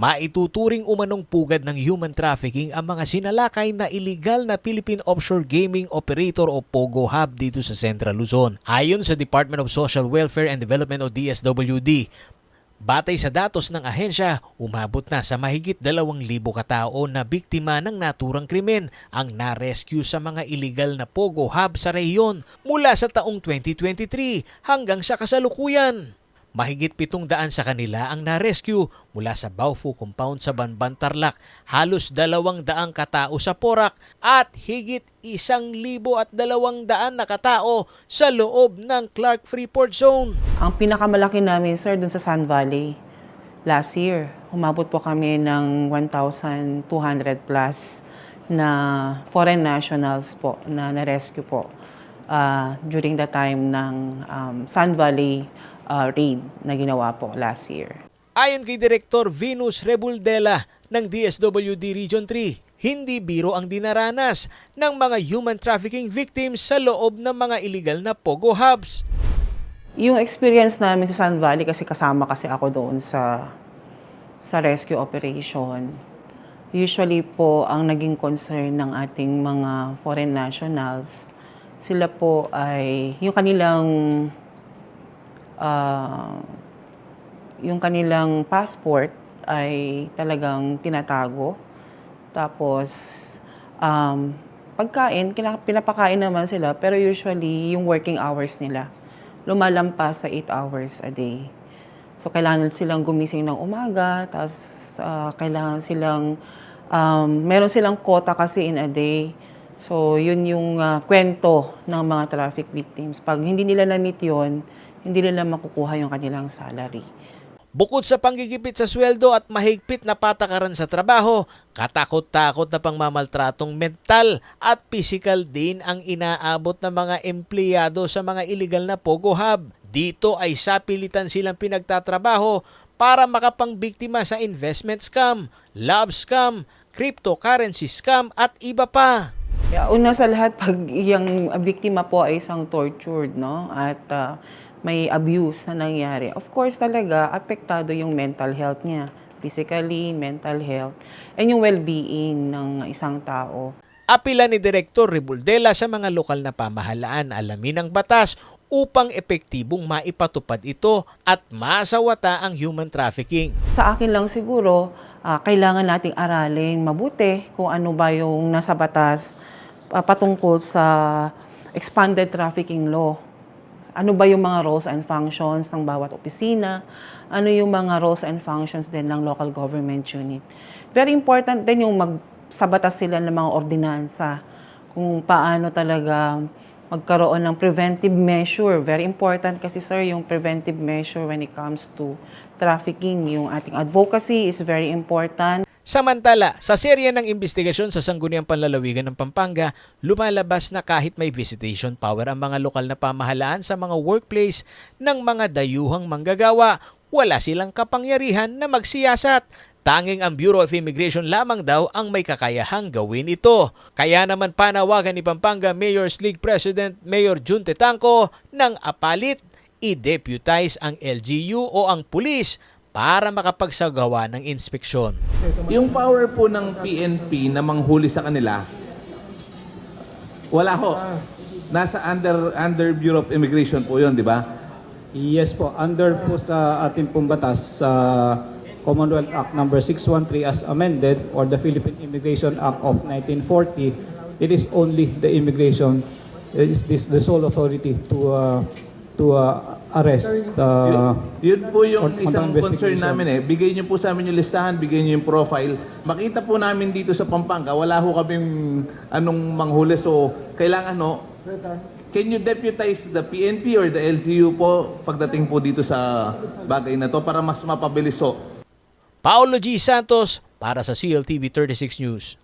Maituturing umanong pugad ng human trafficking ang mga sinalakay na illegal na Philippine Offshore Gaming Operator o POGO Hub dito sa Central Luzon. Ayon sa Department of Social Welfare and Development o DSWD, Batay sa datos ng ahensya, umabot na sa mahigit 2,000 katao na biktima ng naturang krimen ang na-rescue sa mga illegal na Pogo Hub sa rehiyon mula sa taong 2023 hanggang sa kasalukuyan. Mahigit pitong daan sa kanila ang na-rescue mula sa Baofu Compound sa Banban Tarlac, halos dalawang daang katao sa Porac at higit isang libo at dalawang daan na katao sa loob ng Clark Freeport Zone. Ang pinakamalaki namin, sir, dun sa Sun Valley last year. Umabot po kami ng 1,200 plus na foreign nationals po na na-rescue po ah, during the time ng um, Sun Valley ah, raid na ginawa po last year. Ayon kay Direktor Venus Rebuldela ng DSWD Region 3, hindi biro ang dinaranas ng mga human trafficking victims sa loob ng mga illegal na pogo hubs. Yung experience namin sa Sun Valley, kasi kasama kasi ako doon sa, sa rescue operation, usually po ang naging concern ng ating mga foreign nationals, sila po ay yung kanilang ah, yung kanilang passport ay talagang tinatago. Tapos, um, pagkain, pinapakain naman sila, pero usually yung working hours nila lumalampas sa 8 hours a day. So, kailangan silang gumising ng umaga, tapos ah, kailangan silang, um, meron silang quota kasi in a day. So, yun yung ah, kwento ng mga traffic victims. Pag hindi nila na-meet yun, hindi nila makukuha yung kanilang salary. Bukod sa panggigipit sa sweldo at mahigpit na patakaran sa trabaho, katakot-takot na pangmamaltratong mental at physical din ang inaabot ng mga empleyado sa mga illegal na Pogo Hub. Dito ay sapilitan silang pinagtatrabaho para makapangbiktima sa investment scam, love scam, cryptocurrency scam at iba pa. Kaya una sa lahat, pag yung biktima po ay isang tortured, no? At ah, may abuse na nangyari. Of course talaga, apektado yung mental health niya. Physically, mental health, and yung well-being ng isang tao. Apila ni Direktor Ribuldela sa mga lokal na pamahalaan alamin ang batas upang epektibong maipatupad ito at masawata ang human trafficking. Sa akin lang siguro, ah, kailangan nating aralin mabuti kung ano ba yung nasa batas ah, patungkol sa expanded trafficking law. Ano ba yung mga roles and functions ng bawat opisina? Ano yung mga roles and functions din ng local government unit? Very important din yung mag, sa batas sila ng mga ordinansa kung paano talaga magkaroon ng preventive measure. Very important kasi sir, yung preventive measure when it comes to trafficking. Yung ating advocacy is very important. Samantala, sa serye ng investigasyon sa Sangguniang Panlalawigan ng Pampanga, lumalabas na kahit may visitation power ang mga lokal na pamahalaan sa mga workplace ng mga dayuhang manggagawa, wala silang kapangyarihan na magsiyasat. Tanging ang Bureau of Immigration lamang daw ang may kakayahang gawin ito. Kaya naman panawagan ni Pampanga Mayor's League President Mayor Jun Tetanco ng apalit, i-deputize ang LGU o ang pulis para makapagsagawa ng inspeksyon. Yung power po ng PNP na manghuli sa kanila, wala ho. Nasa under under Bureau of Immigration po 'yon, di ba? Yes po, under po sa ating pong batas sa Commonwealth Act number 613 as amended or the Philippine Immigration Act of 1940, it is only the immigration it is this the sole authority to uh, to uh, arrest the Yun po yung on isang concern namin eh. Bigay niyo po sa amin yung listahan, bigay niyo yung profile. Makita po namin dito sa Pampanga, wala ho kaming anong manghuli. So, kailangan no, can you deputize the PNP or the LGU po pagdating po dito sa bagay na to para mas mapabilis ho? Paolo G. Santos para sa CLTV 36 News.